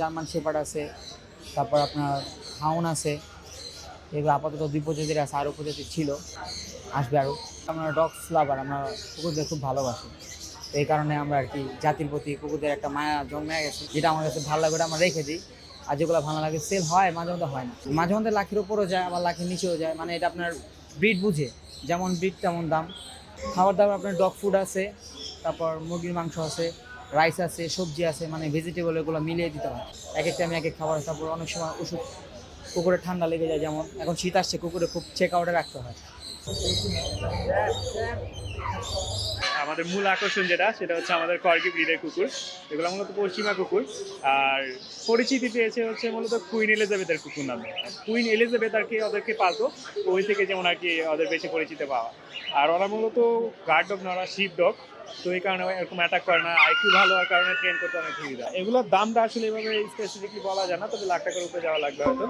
German shepherd আছে, তারপর আপনার হাউন আছে, এগুলো আপাতত দুই প্রজাতির আছে, আরও প্রজাতির ছিল, আসবে আরও। আমরা ডগস লাভার, আমরা কুকুরদের খুব ভালোবাসি। এই কারণে আমরা আর কি জাতির প্রতি কুকুরদের একটা মায়া জন্মে গেছে, যেটা আমার কাছে ভালো লাগে আমরা রেখে দিই। আর যেগুলো ভালো লাগে সেল হয়, মাঝে মধ্যে হয় না। মাঝে মধ্যে লাখের উপরেও যায়, আবার লাখের নিচেও যায় মানে এটা আপনার ব্রিড বুঝে, যেমন ব্রিড তেমন দাম। খাবার দাবার আপনার ডগ ফুড আছে, তারপর মুরগির মাংস আছে রাইস আছে, সবজি আছে মানে ভেজিটেবল এগুলো মিলিয়ে দিতে হয়। এক এক টাইমে এক এক খাবার, তারপর অনেক সময় ওষুধ কুকুরে ঠান্ডা লেগে যায় যেমন, এখন শীত আসছে, কুকুরে খুব চেক আউটে রাখতে হয়। আমাদের মূল আকর্ষণ যেটা, সেটা হচ্ছে আমাদের কর্গি ব্রিডের কুকুর। এগুলো মূলত পশ্চিমা কুকুর। আর পরিচিতি পেয়েছে হচ্ছে মূলত কুইন এলিজাবেথের কুকুর নামে। কুইন এলিজাবেথ আর কি ওদেরকে পালতো, ওই থেকে যেমন আর কি ওদের বেশি পরিচিতি পাওয়া। আর ওরা মূলত গার্ড ডগ না, ওরা শিপ ডগ তো এই কারণে এরকম অ্যাটাক করে না। আইকিউ ভালো হওয়ার কারণে ট্রেন করতে অনেক সুবিধা। এগুলোর দামটা আসলে এভাবে স্পেসিফিকলি বলা যায় না, তবে লাখ টাকার উপরে যাওয়া লাগবে হয়তো।